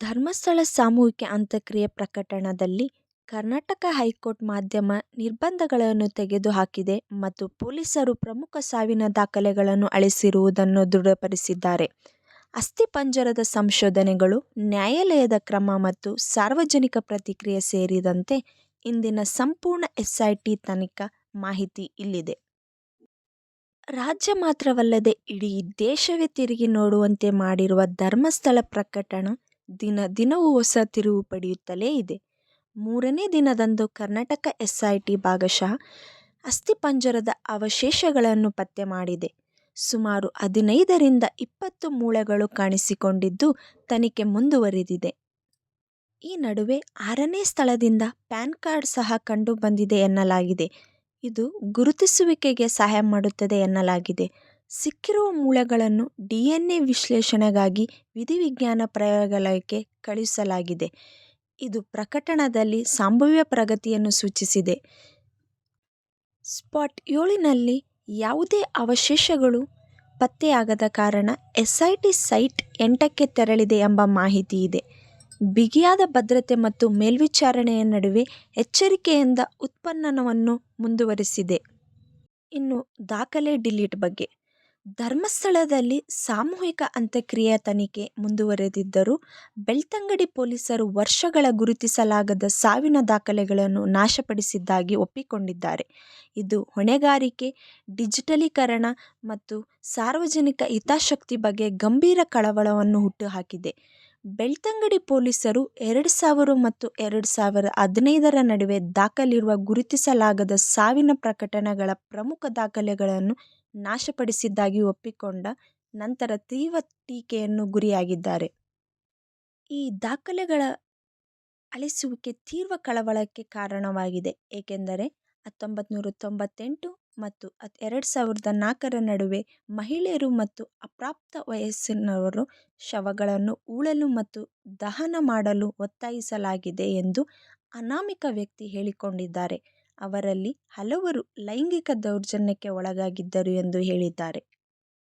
ಧರ್ಮಸ್ಥಳ ಸಾಮೂಹಿಕ ಅಂತ್ಯಕ್ರಿಯೆ ಪ್ರಕಟಣದಲ್ಲಿ ಕರ್ನಾಟಕ ಹೈಕೋರ್ಟ್ ಮಾಧ್ಯಮ ನಿರ್ಬಂಧಗಳನ್ನು ತೆಗೆದುಹಾಕಿದೆ ಮತ್ತು ಪೊಲೀಸರು ಪ್ರಮುಖ ಸಾವಿನ ದಾಖಲೆಗಳನ್ನು ಅಳಿಸಿರುವುದನ್ನು ದೃಢಪಡಿಸಿದ್ದಾರೆ. ಅಸ್ಥಿಪಂಜರದ ಸಂಶೋಧನೆಗಳು, ನ್ಯಾಯಾಲಯದ ಕ್ರಮ ಮತ್ತು ಸಾರ್ವಜನಿಕ ಪ್ರತಿಕ್ರಿಯೆ ಸೇರಿದಂತೆ ಇಂದಿನ ಸಂಪೂರ್ಣ ಎಸ್ಐಟಿ ತನಿಖಾ ಮಾಹಿತಿ ಇಲ್ಲಿದೆ. ರಾಜ್ಯ ಮಾತ್ರವಲ್ಲದೆ ಇಡೀ ದೇಶವೇ ತಿರುಗಿ ನೋಡುವಂತೆ ಮಾಡಿರುವ ಧರ್ಮಸ್ಥಳ ಪ್ರಕರಣ ದಿನ ದಿನವೂ ಹೊಸ ತಿರುವು ಪಡೆಯುತ್ತಲೇ ಇದೆ. ಮೂರನೇ ದಿನದಂದು ಕರ್ನಾಟಕ ಎಸ್ಐಟಿ ಭಾಗಶಃ ಅಸ್ಥಿಪಂಜರದ ಅವಶೇಷಗಳನ್ನು ಪತ್ತೆ ಮಾಡಿದೆ. ಸುಮಾರು ಹದಿನೈದರಿಂದ ಇಪ್ಪತ್ತು ಮೂಳೆಗಳು ಕಾಣಿಸಿಕೊಂಡಿದ್ದು, ತನಿಖೆ ಮುಂದುವರಿದಿದೆ. ಈ ನಡುವೆ ಆರನೇ ಸ್ಥಳದಿಂದ ಪ್ಯಾನ್ ಕಾರ್ಡ್ ಸಹ ಕಂಡುಬಂದಿದೆ ಎನ್ನಲಾಗಿದೆ. ಇದು ಗುರುತಿಸುವಿಕೆಗೆ ಸಹಾಯ ಮಾಡುತ್ತದೆ ಎನ್ನಲಾಗಿದೆ. ಸಿಕ್ಕಿರುವ ಮೂಳೆಗಳನ್ನು ಡಿಎನ್ಎ ವಿಶ್ಲೇಷಣೆಗಾಗಿ ವಿಧಿವಿಜ್ಞಾನ ಪ್ರಯೋಗಾಲಯಕ್ಕೆ ಕಳುಹಿಸಲಾಗಿದೆ. ಇದು ಪ್ರಕಟಣದಲ್ಲಿ ಸಂಭಾವ್ಯ ಪ್ರಗತಿಯನ್ನು ಸೂಚಿಸಿದೆ. ಸ್ಪಾಟ್ ಏಳಿನಲ್ಲಿ ಯಾವುದೇ ಅವಶೇಷಗಳು ಪತ್ತೆಯಾಗದ ಕಾರಣ ಎಸ್ಐಟಿ ಸೈಟ್ ಎಂಟಕ್ಕೆ ತೆರಳಿದೆ ಎಂಬ ಮಾಹಿತಿ ಇದೆ. ಬಿಗಿಯಾದ ಭದ್ರತೆ ಮತ್ತು ಮೇಲ್ವಿಚಾರಣೆಯ ನಡುವೆ ಎಚ್ಚರಿಕೆಯಿಂದ ಉತ್ಪನ್ನವನ್ನು ಮುಂದುವರಿಸಿದೆ. ಇನ್ನು ದಾಖಲೆ ಡಿಲೀಟ್ ಬಗ್ಗೆ. ಧರ್ಮಸ್ಥಳದಲ್ಲಿ ಸಾಮೂಹಿಕ ಅಂತ್ಯಕ್ರಿಯೆಯ ತನಿಖೆ ಮುಂದುವರೆದಿದ್ದರೂ ಬೆಳ್ತಂಗಡಿ ಪೊಲೀಸರು ವರ್ಷಗಳ ಗುರುತಿಸಲಾಗದ ಸಾವಿನ ದಾಖಲೆಗಳನ್ನು ನಾಶಪಡಿಸಿದ್ದಾಗಿ ಒಪ್ಪಿಕೊಂಡಿದ್ದಾರೆ. ಇದು ಹೊಣೆಗಾರಿಕೆ, ಡಿಜಿಟಲೀಕರಣ ಮತ್ತು ಸಾರ್ವಜನಿಕ ಹಿತಾಸಕ್ತಿ ಬಗ್ಗೆ ಗಂಭೀರ ಕಳವಳವನ್ನು ಹುಟ್ಟುಹಾಕಿದೆ. ಬೆಳ್ತಂಗಡಿ ಪೊಲೀಸರು ಎರಡು ಸಾವಿರ ಮತ್ತು ಎರಡು ಸಾವಿರದ ಹದಿನೈದರ ನಡುವೆ ದಾಖಲಿರುವ ಗುರುತಿಸಲಾಗದ ಸಾವಿನ ಪ್ರಕಟಣೆಗಳ ಪ್ರಮುಖ ದಾಖಲೆಗಳನ್ನು ನಾಶಪಡಿಸಿದ್ದಾಗಿ ಒಪ್ಪಿಕೊಂಡ ನಂತರ ತೀವ್ರ ಟೀಕೆಯನ್ನು ಗುರಿಯಾಗಿದ್ದಾರೆ. ಈ ದಾಖಲೆಗಳ ಅಳಿಸುವಿಕೆ ತೀವ್ರ ಕಳವಳಕ್ಕೆ ಕಾರಣವಾಗಿದೆ. ಏಕೆಂದರೆ ಹತ್ತೊಂಬತ್ತು ನೂರ ತೊಂಬತ್ತೆಂಟು ಮತ್ತು ಎರಡು ಸಾವಿರದ ನಾಲ್ಕರ ನಡುವೆ ಮಹಿಳೆಯರು ಮತ್ತು ಅಪ್ರಾಪ್ತ ವಯಸ್ಸಿನವರು ಶವಗಳನ್ನು ಉಳಲು ಮತ್ತು ದಹನ ಮಾಡಲು ಒತ್ತಾಯಿಸಲಾಗಿದೆ ಎಂದು ಅನಾಮಿಕ ವ್ಯಕ್ತಿ ಹೇಳಿಕೊಂಡಿದ್ದಾರೆ. ಅವರಲ್ಲಿ ಹಲವರು ಲೈಂಗಿಕ ದೌರ್ಜನ್ಯಕ್ಕೆ ಒಳಗಾಗಿದ್ದರು ಎಂದು ಹೇಳಿದ್ದಾರೆ.